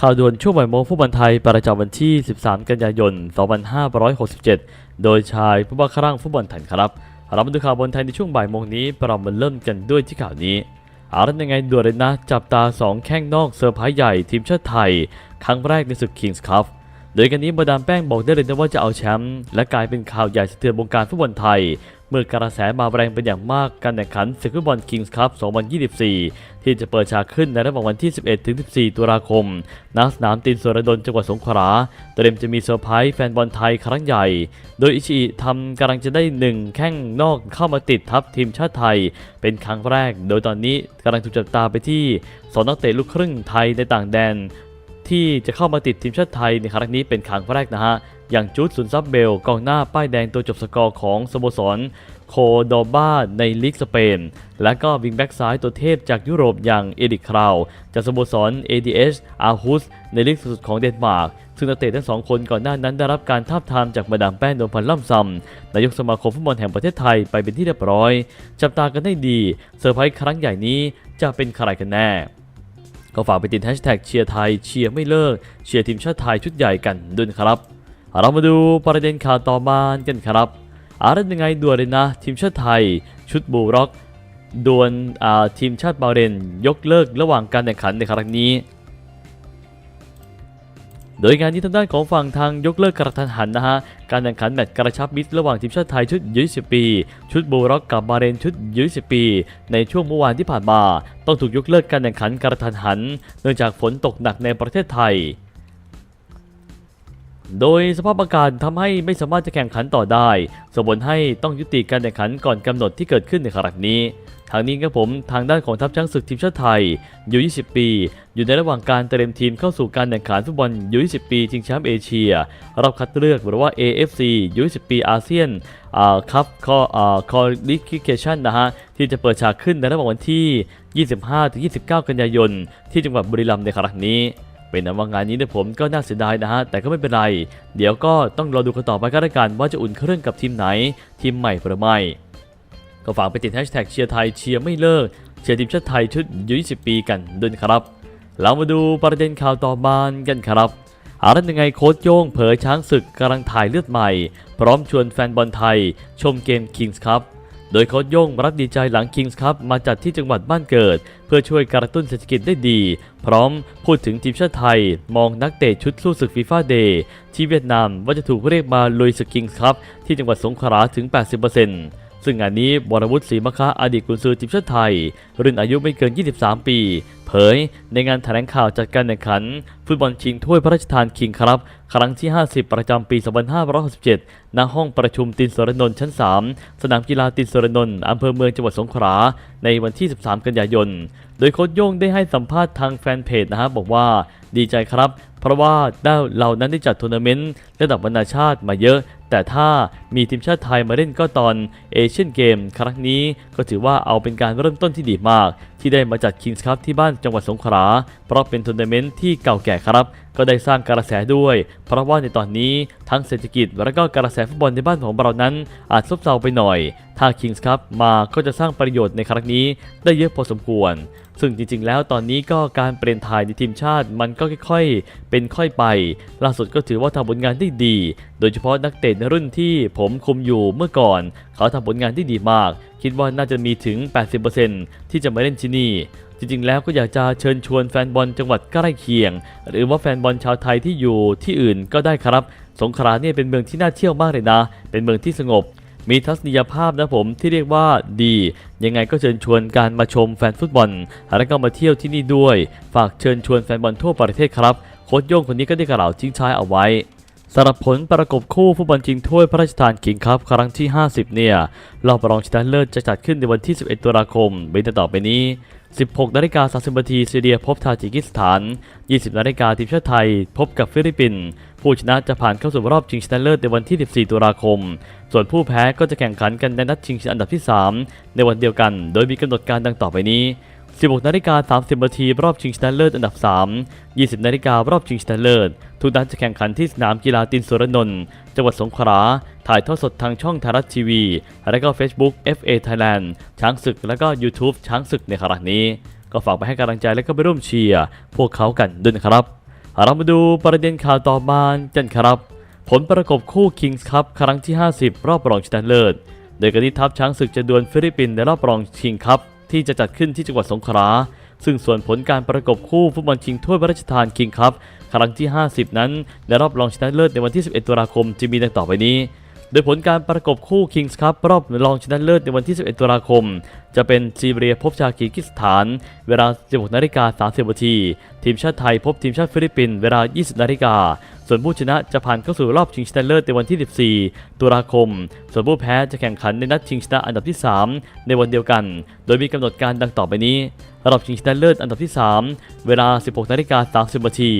ข่าวด่วนช่วงบ่ายโมงผู้บันไทยประจำวันที่ 13 กันยายน 2567 โดยชายผู้บังคับร่งฟุตบอลไทยครับเรามาดูข่าวบอลไทยในช่วงบ่ายโมงนี้เรามาเริ่มกันด้วยที่ข่าวนี้อารันยังไงด่วนเลยนะ จับตา 2 แข้งนอกเซอร์ไพรส์ใหญ่ทีมชาติไทย ครั้งแรกในศึกคิงส์คัพ โดยกันนี้มาดามแป้งบอกได้เลยนะว่าจะเอาแชมป์และกลายเป็นข่าวใหญ่สะเทือนวงการฟุตบอลไทย เมื่อกระแสมาแรงเป็นอย่างมากการแข่งขันศึกฟุตบอล Kings Cup 2024 ที่จะเปิดฉากขึ้นในระหว่างวันที่ 11 ถึง 14 ตุลาคมณสนามตินสุรดลจังหวัดสงขลาเตรียมจะมีเซอร์ไพรส์แฟนบอลไทยครั้งใหญ่ โดยอิชิอิทำกำลังจะได้หนึ่งแข้งนอกเข้ามาติดทัพทีมชาติไทย เป็นครั้งแรก โดยตอนนี้กำลังถูกจับตาไปที่สองนักเตะลูกครึ่งไทยในต่างแดน ที่จะเข้ามาติดทีมชาติไทยในครั้งนี้เป็นครั้งแรกนะฮะ อย่างจูดสุนซับเบลกองหน้าป้ายแดงตัวจบสกอร์ของสโมสรโคโดบาในลีกสเปน และก็วิงแบ็กซ้ายตัวเทพจากยุโรปอย่างเอดิคราว จากสโมสร ADS อาฮุสในลีกสุดของเดนมาร์ก ซึ่งนักเตะทั้งสองคนก่อนหน้านั้นได้รับการทาบทามจากมาดามแป้งนวลพันธ์ล่ำซำนายกสมาคมฟุตบอลแห่งประเทศไทยไปเป็นที่เรียบร้อย จับตากันให้ดีเซอร์ไพรส์ครั้งใหญ่นี้จะเป็นใครกันแน่ ก็ฝากไปติดแฮชแท็กเชียร์ไทยเชียร์ไม่เลิกเชียร์ทีมชาติไทยชุดใหญ่กันด้วยครับเรามาดูประเด็นข่าวต่อมากันครับอาร์ตยังไงด่วนเลยนะ ทีมชาติไทย ชุดบูร็อกดวลทีมชาติบาห์เรนยกเลิกระหว่างการแข่งขันในครั้งนี้ โดยงานนี้ทางด้านของฝั่งทางยกเลิกกระทันหันนะฮะ การแข่งขันแมตช์กระชับมิตรระหว่างทีมชาติไทยชุดยู20 ปี ชุดบูร็อกกับบาเรนชุดยู20 ปี ในช่วงเมื่อวานที่ผ่านมา ต้องถูกยกเลิกการแข่งขันกระทันหัน เนื่องจากฝนตกหนักในประเทศไทย โดยสภาพอากาศทำให้ไม่สามารถจะแข่งขันต่อได้ส่งผลให้ต้องยุติการแข่งขันก่อนกำหนดที่เกิดขึ้นในครั้งนี้ ทางนี้ครับผมทางด้านของทัพช้างศึกทีมชาติไทยยู20 ปี อยู่ในระหว่างการเตรียมทีมเข้าสู่การแข่งขันฟุตบอลยู20 ปีชิงแชมป์เอเชียรอบคัดเลือกหรือว่า AFC ยู20 ปีอาเซียนอ่าคัพคอคอลิคิเคชันนะฮะที่จะเปิดฉากขึ้นในระหว่างวันที่ 25-29 กันยายน ที่จังหวัดบุรีรัมย์ในครั้งนี้เป็นนว่างานนี้เนี่ยผมก็น่าเสียดายนะฮะ แต่ก็ไม่เป็นไร เดี๋ยวก็ต้องรอดูกันต่อไปก็แล้วกันว่าจะอุ่นเครื่องกับทีมไหน ทีมใหม่หรือไม่ ก็ฝากไปติดแฮชแท็กเชียร์ไทยเชียร์ไม่เลิกเชียร์ทีมชาติไทยชุดยู20 ปีกันด้วยครับ เรามาดูประเด็นข่าวต่อมากันครับอารันยังไงโค้ชโย่งเผยช้างศึกกำลังถ่ายเลือดใหม่ พร้อมชวนแฟนบอลไทย ชมเกม Kings Cup โดยโค้ชโย่งรับดีใจหลัง Kings Cup มาจัดที่จังหวัดบ้านเกิด เพื่อช่วยกระตุ้นเศรษฐกิจได้ดี พร้อมพูดถึงทีมชาติไทย มองนักเตะชุดสู้ศึกฟีฟ่าเดย์ที่เวียดนามว่าจะถูกเรียกมาลุยศึก Kings Cup ที่จังหวัดสงขลาถึง 80% ซึ่งงานนี้บรวุฒิศรีมะคะอดีตกุนซือทีมชาติไทย รุ่นอายุไม่เกิน 23 ปี เผยในงานแถลงข่าวจัดการแข่งขัน ฟุตบอลชิงถ้วยพระราชทานคิงครับ ครั้งที่ 50 ประจำปี 2567ณห้องประชุมตินสรนนท์ชั้น 3 สนามกีฬาตินสรนนท์อำเภอเมืองจังหวัดสงขลาในวันที่ 13 กันยายน โดยโค้ชโย่งได้ให้สัมภาษณ์ทางแฟนเพจนะฮะบอกว่าดีใจครับ เพราะว่าได้เรานั้นได้จัดทัวร์นาเมนต์ระดับนานาชาติมาเยอะ แต่ถ้ามีทีมชาติไทยมาเล่นก็ตอนเอเชียนเกมครั้งนี้ก็ถือว่าเอาเป็นการเริ่มต้นที่ดีมาก ที่ได้มาจัดคิงส์คัพที่บ้านจังหวัดสงขลาเพราะเป็นทัวร์นาเมนต์ที่เก่าแก่ครับ ก็ได้สร้างกระแสด้วย เพราะว่าในตอนนี้ทั้งเศรษฐกิจและก็กระแสฟุตบอลในบ้านของเรานั้น อาจซบเซาไปหน่อย ถ้าคิงส์ครับมาก็จะสร้างประโยชน์ในครั้งนี้ได้เยอะพอสมควร ซึ่งจริงๆ แล้วตอนนี้ก็การเปลี่ยนถ่ายในทีมชาติมันก็ค่อยๆ เป็นค่อยไป ล่าสุดก็ถือว่าทำผลงานได้ดี โดยเฉพาะนักเตะในรุ่นที่ผมคุมอยู่เมื่อก่อน เขาทำผลงานได้ดีมาก คิดว่าน่าจะมีถึง 80%ที่จะมาเล่นที่นี่จริงๆ แล้วก็อยากจะเชิญชวนแฟนบอลจังหวัดใกล้เคียง หรือว่าแฟนบอลชาวไทยที่อยู่ที่อื่นก็ได้ครับ สงขลาเนี่ยเป็นเมืองที่น่าเที่ยวมากเลยนะ เป็นเมืองที่สงบ มีทัศนียภาพนะผมที่เรียกว่าดี ยังไงก็เชิญชวนการมาชมแฟนฟุตบอล และก็มาเที่ยวที่นี่ด้วย ฝากเชิญชวนแฟนบอลทั่วประเทศครับ โค้ชโย่งคนนี้ก็ได้กล่าวทิ้งท้ายเอาไว้สำหรับผลประกบคู่ฟุตบอลชิงถ้วยพระราชทานคิงครับครั้งที่ 50 เนี่ยรอบรองชนะเลิศจะจัดขึ้นในวันที่ 11 ตุลาคมเป็นต่อไปนี้ 16นาฬิกา30นาทีซีเรียพบทาจิกิสถาน 20นาฬิกาทีมชาติไทย พบกับฟิลิปปินส์ ผู้ชนะจะผ่านเข้าสู่รอบชิงชนะเลิศในวันที่ 14 ตุลาคม ส่วนผู้แพ้ก็จะแข่งขันกันในนัดชิงชนะอันดับที่ 3 ในวันเดียวกัน โดยมีกำหนดการดังต่อไปนี้ 16 นาฬิกา 30 นาทีรอบชิงชนะเลิศอันดับ 3 20 นาฬิการอบชิงชนะเลิศ ทุกนัดจะแข่งขันที่สนามกีฬาตินสุรนนท์จังหวัดสงขลา ถ่ายทอดสดทางช่องไทยรัฐทีวี และก็ Facebook FA Thailand ช้างศึก และก็ YouTube ช้างศึกในครั้งนี้ ก็ฝากไปให้กำลังใจและก็ไปร่วมเชียร์พวกเขากันด้วยนะครับ เรามาดูประเด็นข่าวต่อมากันครับ ผลประกบคู่คิงส์ครับครั้งที่ 50 รอบรองชนะเลิศ โดยการที่ทัพช้างศึกจะดวลฟิลิปปินส์ในรอบรองชิงครับที่จะจัดขึ้นที่จังหวัดสงขลาซึ่งส่วนผลการประกบคู่ฟุตบอลชิงถ้วยพระราชทานคิงส์ครับครั้งที่ 50 นั้นในรอบรองชนะเลิศในวันที่ 11 ตุลาคมจะมีดังต่อไปนี้ โดยผลการประกบคู่คิงส์ครับรอบรองชนะเลิศในวันที่ 11 ตุลาคม จะเป็นซีเรียพบชาคีกิสถาน เวลา 16นาฬิกา30นาทีทีมชาติไทยพบทีมชาติฟิลิปปินส์เวลา 20นาฬิกา ส่วนผู้ชนะจะผ่านเข้าสู่รอบชิงชนะเลิศในวันที่ 14 ตุลาคม ส่วนผู้แพ้จะแข่งขันในนัดชิงชนะอันดับที่ 3 ในวันเดียวกัน โดยมีกำหนดการดังต่อไปนี้รอบชิงชนะเลิศอันดับที่ 3 เวลา 16 นาฬิกา 30 นาที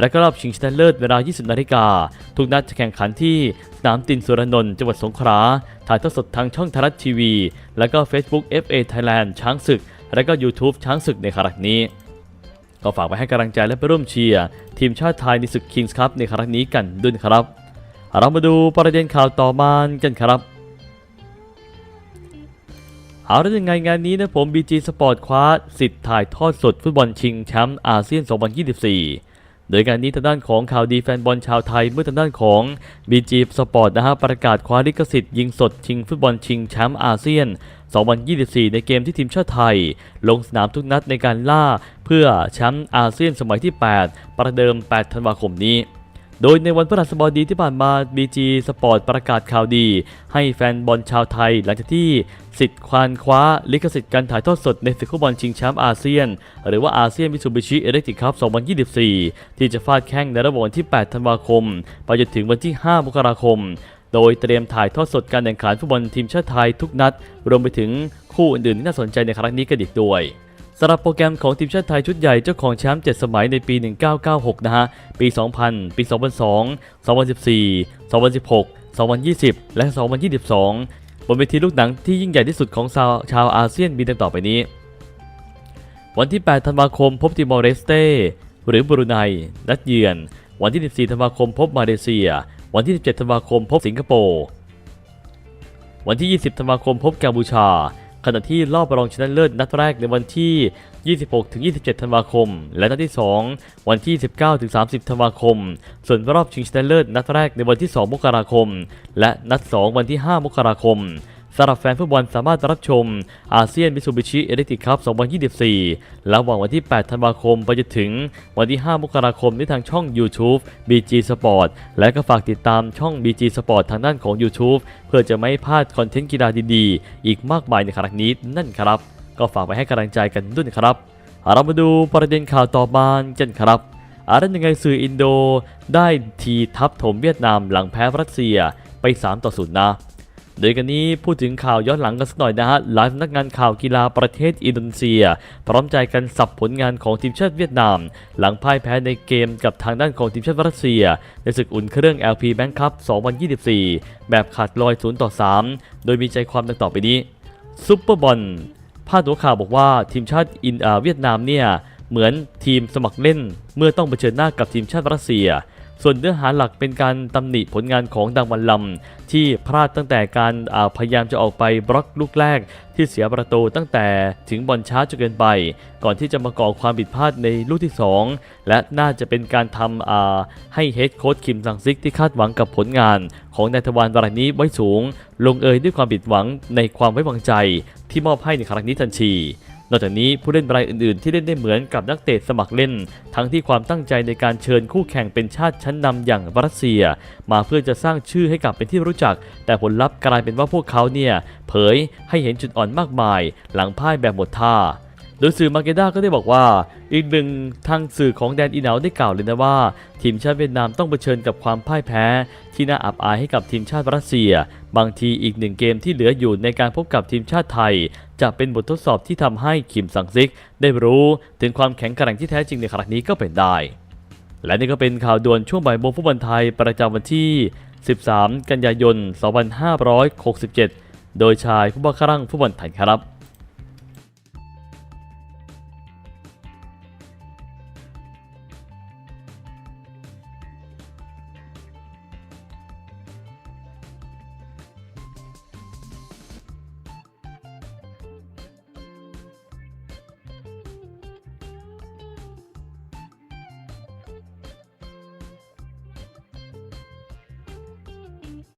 และก็รอบชิงชนะเลิศเวลา 20 นาฬิกา ทุกนัดจะแข่งขันที่สนามตินสุรนนท์จังหวัดสงขลา ถ่ายทอดสดทางช่องไทยรัฐทีวี และก็ Facebook FA Thailand ช้างศึก และก็ YouTube ช้างศึกในครั้งนี้ ก็ฝากไปให้กำลังใจและไปร่วมเชียร์ทีมชาติไทยในศึก Kings Cup ในครั้งนี้กันด้วยครับ เรามาดูประเด็นข่าวต่อมากันครับเอาแล้วยังไงงานนี้นะผม BG Sport คว้าสิทธิ์ถ่ายทอดสดฟุตบอลชิงแชมป์อาเซียน 2024 โดยการนี้ทางด้านของข่าวดีแฟนบอลชาวไทยเมื่อทางด้านของ BG Sport นะฮะประกาศคว้าลิขสิทธิ์ยิงสดชิงฟุตบอลชิงแชมป์อาเซียน 2024 ในเกมที่ทีมชาติไทย ลงสนามทุกนัดในการล่า เพื่อแชมป์อาเซียนสมัยที่ 8 ประเดิม 8 ธันวาคมนี้ โดยในวันพฤหัสบดีที่ผ่านมา BG Sport ประกาศข่าวดี ให้แฟนบอลชาวไทยหลังจากที่สิทธิ์ควานคว้าลิขสิทธิ์การถ่ายทอดสดในศึกฟุตบอลชิงแชมป์อาเซียน หรือว่าอาเซียนมิ t ูบิชิเอเ c กติคัพ2024 ที่จะฟาดแข่งในระหว่างวันที่ 8 ธันวาคม ไปจนถึงวันที่ 5 มกราคม โดยเตรียมถ่ายทอดสดการแข่งขันฟุตบอลทีมชาติไทยทุกนัด รวมไปถึงคู่อื่นๆที่น่าสนใจในครั้งนี้กันอีกด้วยสำหรับโปรแกรมของทีมชาติไทยชุดใหญ่เจ้าของแชมป์7สมัยในปี 1996 นะฮะ ปี 2000 ปี 2002 2014 2016 2020 และ 2022 บนเวทีลูกหนังที่ยิ่งใหญ่ที่สุดของชาวชาวอาเซียนมีดังต่อไปนี้ วันที่ 8 ธันวาคมพบติมอร์เรสเตหรือบรูไนนัดเยือน วันที่ 14 ธันวาคมพบมาเลเซีย วันที่ 17 ธันวาคมพบสิงคโปร์ วันที่ 20 ธันวาคมพบกัมพูชา ขณะที่รอบรองชนะเลิศนัดแรกในวันที่ 26-27 ธันวาคม และนัดที่ 2 วันที่ 19-30 ธันวาคม ส่วนรอบชิงชนะเลิศนัดแรกในวันที่ 2 มกราคม และนัด 2 วันที่ 5 มกราคม สำหรับแฟนฟุตบอลสามารถรับชมอาเซียนมิ t ูบิชิเอเ c กติคัพ 2024 ระหว่างวันที่ 8 ธันวาคมไปจนถึงวันที่ 5 มกราคมที่ทางช่อง YouTube BG Sport และก็ฝากติดตามช่อง BG Sport ทางด้านของ YouTube เพื่อจะไม่พลาดคอนเทนต์กีฬาดีๆ อีกมากมายในครั้งนี้นั่นครับ ก็ฝากไปให้กำลังใจกันด้วยครับ เรามาดูประเด็นข่าวต่อมากันครับอารันยังไงสื่ออินโดได้ทีทับถมเวียดนามหลังแพ้รัสเซียไป 3 ต่อ 0 นะ โดยกันนี้พูดถึงข่าวย้อนหลังกันสักหน่อยนะฮะหลายสำนักงานข่าวกีฬาประเทศอินโดนีเซีย พร้อมใจกันสับผลงานของทีมชาติเวียดนาม หลังพ่ายแพ้ในเกมกับทางด้านของทีมชาติรัสเซีย ในศึกอุ่นเครื่อง LP Bank Cup 2024 แบบขาดลอย0ต่อ3 โดยมีใจความดังต่อไปนี้ซุปเปอร์บอลพาดหัวข่าวบอกว่าทีมชาติอินเอ่อเวียดนามเนี่ยเหมือนทีมสมัครเล่นเมื่อต้องเผชิญหน้ากับทีมชาติรัสเซีย ส่วนเนื้อหาหลักเป็นการตำหนิผลงานของดังวันลำ ที่พลาดตั้งแต่การาพยายามจะออกไปบล็อกลูกแรก ที่เสียประตูตั้งแต่ถึงบอลช้าจนเกินไป ก่อนที่จะมาก่อความผิดพลาดในลูกที่ 2 และน่าจะเป็นการทำาให้เฮดโค้ชคิมซังซิกที่คาดหวังกับผลงาน ของนายทวารวรายนี้ไว้สูง ลงเอยด้วยความผิดหวังในความไว้วางใจ ที่มอบให้ในครั้งนี้ทันที นอกจากนี้ผู้เล่นรายอื่นๆ ที่เล่นได้เหมือนกับนักเตะสมัครเล่น ทั้งที่ความตั้งใจในการเชิญคู่แข่งเป็นชาติชั้นนำอย่างรัสเซีย มาเพื่อจะสร้างชื่อให้กับเป็นที่รู้จัก แต่ผลลัพธ์กลายเป็นว่าพวกเขาเนี่ยเผยให้เห็นจุดอ่อนมากมาย หลังพ่ายแบบหมดท่า โดยสื่อมาเกด้าก็ได้บอกว่า อีกหนึ่งทางสื่อของแดนอีเหนาได้กล่าวเลยนะว่า ทีมชาติเวียดนามต้องเผชิญกับความพ่ายแพ้ ที่น่าอับอายให้กับทีมชาติรัสเซีย บางทีอีกหนึ่งเกมที่เหลืออยู่ในการพบกับทีมชาติไทย จะเป็นบททดสอบที่ทำให้คิมสังซิก ได้รู้ถึงความแข็งแกร่งที่แท้จริงในครั้งนี้ก็เป็นได้ และนี่ก็เป็นข่าวด่วนช่วงบ่ายโมงฟุตบอลไทยประจำวันที่ 13 กันยายน 2567 โดยชายผู้บังคับรังฟุตบอลไทยครับ